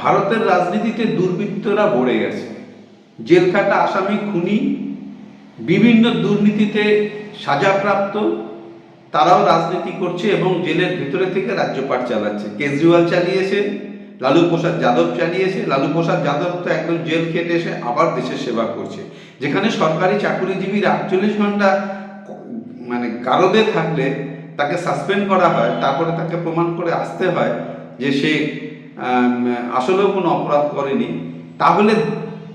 ভারতের রাজনীতিতে দুর্বৃত্তরা ভরে গেছে। জেলখাটা আসামি খুনি, বিভিন্ন দুর্নীতিতে সাজাপ্রাপ্ত, তারাও রাজনীতি করছে এবং জেলের ভেতরে থেকে রাজ্যপাট চালাচ্ছে। কেজরিওয়াল চালিয়েছে, লালু প্রসাদ যাদব চালিয়েছে। লালু প্রসাদ যাদব তো একদম জেল খেটে এসে আবার দেশের সেবা করছে। যেখানে সরকারি চাকুরিজীবীরা আটচল্লিশ ঘণ্টা মানে গারদে থাকলে তাকে সাসপেন্ড করা হয়, তারপরে তাকে প্রমাণ করে আসতে হয়। যে সে আসলেও কোনো অপরাধ করেনি, তাহলে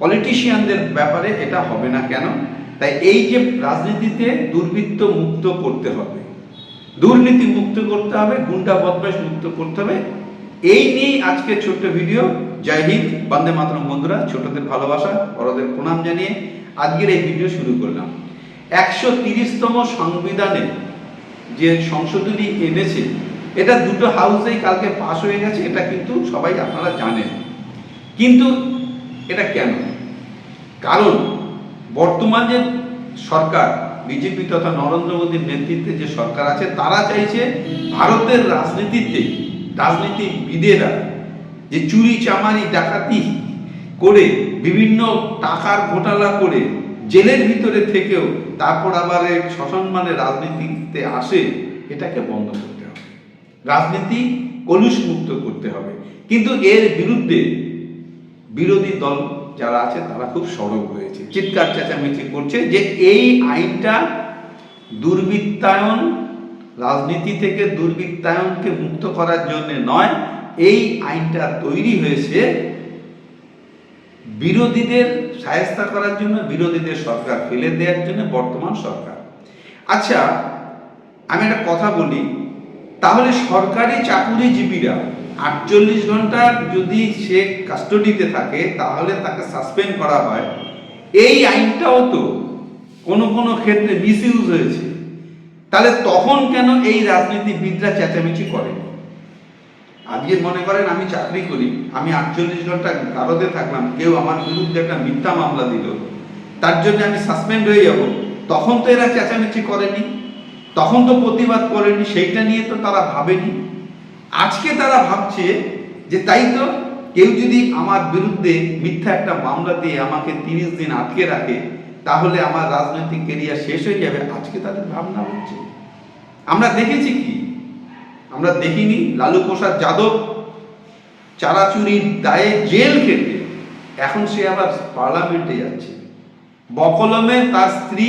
পলিটিশিয়ানদের ব্যাপারে এটা হবে না কেন? তাই এই যে রাজনীতিতে দুর্বৃত্ত মুক্ত করতে হবে, দুর্নীতি মুক্ত করতে হবে, গুন্ডা বদমাশ মুক্ত করতে হবে, এই নিয়েই আজকে ছোট্ট ভিডিও। জয় হিন্দ, বন্দে মাতরম বন্ধুরা, ছোটদের ভালোবাসা, বড়দের প্রণাম জানিয়ে আজকের এই ভিডিও শুরু করলাম। একশো তিরিশতম সংবিধানে যে সংশোধনী এনেছে এটা দুটো হাউসেই কালকে পাশ হয়ে গেছে, এটা কিন্তু সবাই আপনারা জানেন। কিন্তু এটা কেন? কারণ বর্তমান যে সরকার, বিজেপি তথা নরেন্দ্র মোদীর নেতৃত্বে যে সরকার আছে, তারা চাইছে ভারতের রাজনীতিতে রাজনীতিবিদেরা যে চুরি, চামারি, ডাকাতি করে বিভিন্ন টাকার ঘোটালা করে জেলের ভিতরে থেকেও তারপর আবার এক সসম্মানে রাজনীতিতে আসে, এটাকে বন্ধ করতে রাজনীতি কলুষ মুক্ত করতে হবে। কিন্তু এর বিরুদ্ধে বিরোধী দল যারা আছে, তারা খুব সরব হয়েছে। চিৎকার, চেঁচামেচি করছে যে এই আইনটা দুর্বৃত্তায়ন, রাজনীতি থেকে দুর্বৃত্তায়নকে মুক্ত করার জন্য নয়, এই আইনটা তৈরি হয়েছে বিরোধীদের সায়স্তা করার জন্য, বিরোধীদের সরকার ফেলে দেওয়ার জন্য, বর্তমান সরকার। আচ্ছা আমি একটা কথা বলি। তাহলে সরকারি চাকুরিজীবীরা আটচল্লিশ ঘণ্টা যদি সে কাস্টডিতে থাকে, তাহলে তাকে সাসপেন্ড করা হয়। এই আইনটাও তো কোনো কোনো ক্ষেত্রে মিসইউজ হয়েছে। তাহলে তখন কেন এই রাজনীতিবিদরা চেঁচামেচি করে? আজকে মনে করেন আমি চাকরি করি, আমি আটচল্লিশ ঘণ্টা গারদে থাকলাম, কেউ আমার বিরুদ্ধে একটা মিথ্যা মামলা দিল, তার জন্য আমি সাসপেন্ড হয়ে যাব। তখন তো এরা চেঁচামেচি করেনি। তখন তো প্রতিবাদ করেনি, সেইটা নিয়ে তো তারা ভাবেনি। আজকে তারা ভাবছে যে তাই তো কেউ যদি আমার বিরুদ্ধে মিথ্যা একটা মামলা দিয়ে আমাকে তিরিশ দিন আটকে রাখে, তাহলে আমার রাজনৈতিক কেরিয়ার শেষ হয়ে যাবে। আজকে তাদের ভাবনা হচ্ছে। আমরা দেখেছি কি? আমরা দেখিনি লালু প্রসাদ যাদব চারাচুরির দায়ে জেল খেটে, এখন সে আবার পার্লামেন্টে যাচ্ছে। বকলমে তার স্ত্রী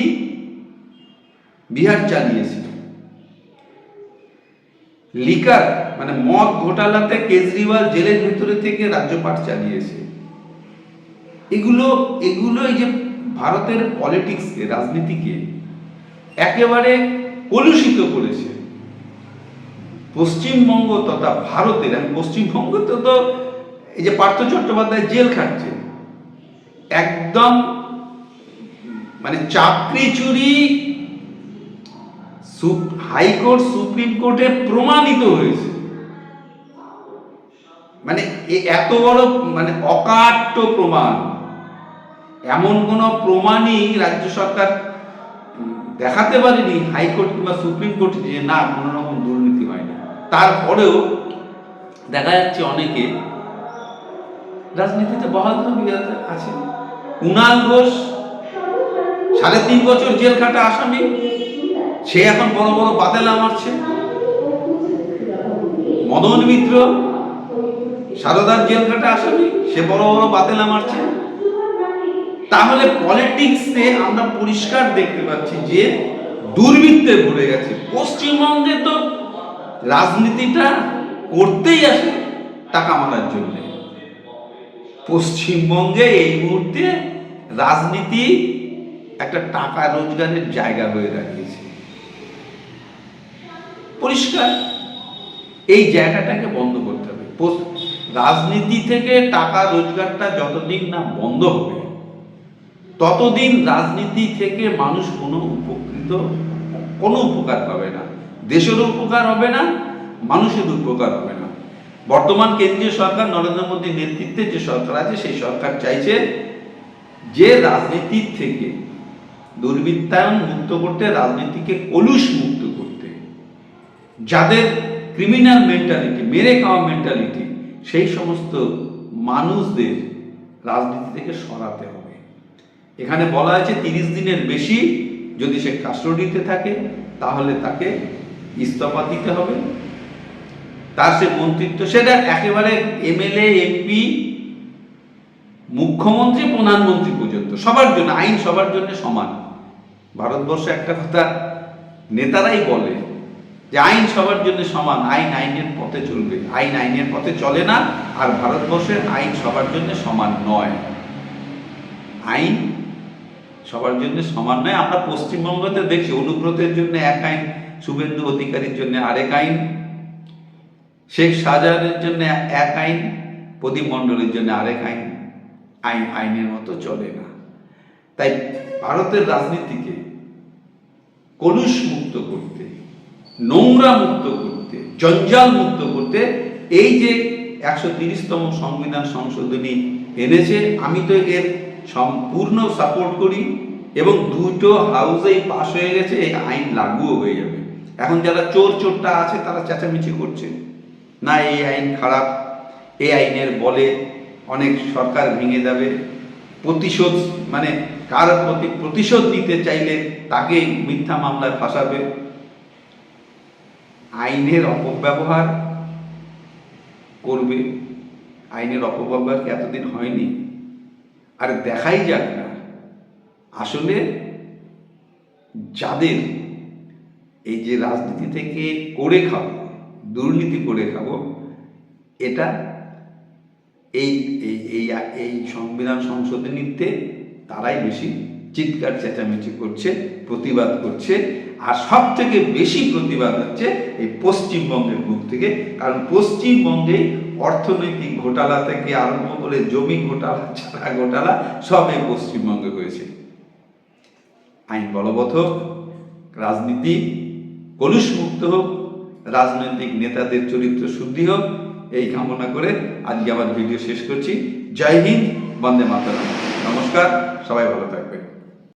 বিহার চালিয়েছিল। লিকার মানে মদ ঘোটালাতে কেজরিওয়াল জেলের ভিতরে থেকে রাজ্যপাট চালিয়েছে। এগুলো এগুলো এই যে ভারতের পলিটিক্সকে রাজনীতিকে, একেবারে কলুষিত করেছে। পশ্চিমবঙ্গ তথা ভারতের আমি পশ্চিমবঙ্গ তো তো এই যে পার্থ চট্টোপাধ্যায় জেল খাটছে। একদম মানে চাকরি চুরি হাইকোর্ট সুপ্রিম কোর্টে প্রমাণিত হয়েছে। মানে এত বড় মানে অকাট্য প্রমাণ। এমন কোন প্রমাণই রাজ্য সরকার দেখাতে পারেনি হাইকোর্ট কিংবা সুপ্রিম কোর্ট যে না, কোনো রকম দুর্নীতি হয় না তারপরেও দেখা যাচ্ছে অনেকে রাজনীতিতে বহাল আছে কুণাল ঘোষ, সাড়ে তিন বছর জেল খাটা আসামি। সে এখন বড় বড় বাতেলা মারছে মদন মিত্র সারদার জেল খাটা আসামি সে বড় বড় বাতেলা মারছে তাহলে পলিটিক্সে আমরা পরিষ্কার দেখতে পাচ্ছি যে দুর্বৃত্তে ভরে গেছে। পশ্চিমবঙ্গে তো রাজনীতিটা করতেই আসে টাকা মারার জন্য। পশ্চিমবঙ্গে এই মুহূর্তে রাজনীতি একটা টাকা রোজগারের জায়গা হয়ে দাঁড়িয়েছে। পরিষ্কার। এই জায়গাটাকে বন্ধ করতে হবে। রাজনীতি থেকে টাকা রোজগারটা যতদিন না বন্ধ হবে, ততদিন রাজনীতি থেকে মানুষ কোনো উপকৃত কোনো উপকার পাবে না। দেশেরও উপকার হবে না মানুষের উপকার হবে না। বর্তমান কেন্দ্রীয় সরকার নরেন্দ্র মোদীর নেতৃত্বে যে সরকার আছে, সেই সরকার চাইছে যে রাজনীতির থেকে দুর্বৃত্তায়ন মুক্ত করতে, রাজনীতিকে কলুষ মুক্ত যাদের ক্রিমিনাল মেন্টালিটি মেরে খাওয়া মেন্টালিটি সেই সমস্ত মানুষদের রাজনীতি থেকে সরাতে হবে। এখানে বলা আছে তিরিশ দিনের বেশি যদি সে কাস্টডিতে থাকে, তাহলে তাকে ইস্তফা দিতে হবে। তার সে মন্ত্রিত্ব, সেটা একেবারে এমএলএ, এমপি, মুখ্যমন্ত্রী, প্রধানমন্ত্রী পর্যন্ত, সবার জন্য, আইন সবার জন্য সমান। ভারতবর্ষে একটা কথা, নেতারাই বলে যে আইন সবার জন্য সমান, আইন আইনের পথে চলবে। আইন আইনের পথে চলে না, আর ভারতবর্ষের আইন সবার জন্য সমান নয়। আইন সবার জন্য সমান নয়। আমরা পশ্চিমবঙ্গতে দেখছি অনুব্রতের জন্য এক আইন, শুভেন্দু অধিকারীর জন্য আরেক আইন, শেখ শাহজাহানের জন্য এক আইন, প্রদীপ মণ্ডলের জন্য আরেক আইন। আইন আইনের মতো চলে না। তাই ভারতের রাজনীতিকে কলুষ মুক্ত করতে নোংরা মুক্ত করতে জঞ্জাল মুক্ত করতে, এই যে একশো তিরিশতম সংবিধান সংশোধনী এনেছে, আমি তো এর সম্পূর্ণ সাপোর্ট করি এবং দুটো হাউসেই পাশ হয়ে গেছে, এই আইন লাগুও হয়ে যাবে। এখন যারা চোর চোরটা আছে, তারা চেঁচামেচি করছে। না, এই আইন খারাপ, এই আইনের বলে অনেক সরকার ভেঙে যাবে। প্রতিশোধ মানে কার প্রতি প্রতিশোধ নিতে চাইলে তাকে মিথ্যা মামলায় ফাঁসাবে। আইনের অপব্যবহার করবে। আইনের অপব্যবহার কি এতদিন হয়নি? আর দেখাই যাক না। আসলে যাদের এই যে রাজনীতি থেকে করে খাব, দুর্নীতি করে খাব, এটা এই এই এই সংবিধান সংশোধনীতে তারাই বেশি চিৎকার, চেঁচামেচি করছে, প্রতিবাদ করছে আর সব থেকে বেশি প্রতিবাদ হচ্ছে এই পশ্চিমবঙ্গের মুখ থেকে। কারণ পশ্চিমবঙ্গে অর্থনৈতিক ঘোটালা থেকে আরম্ভ করে জমি ঘোটালা ছাড়া ঘোটালা সব এই পশ্চিমবঙ্গে হয়েছে। আইন বলবৎ হোক, রাজনীতি কলুষমুক্ত হোক, রাজনৈতিক নেতাদের চরিত্র শুদ্ধি হোক, এই কামনা করে আজকে আমার ভিডিও শেষ করছি। জয় হিন্দ, বন্দে মাতরম। নমস্কার, সবাই ভালো থাকবেন।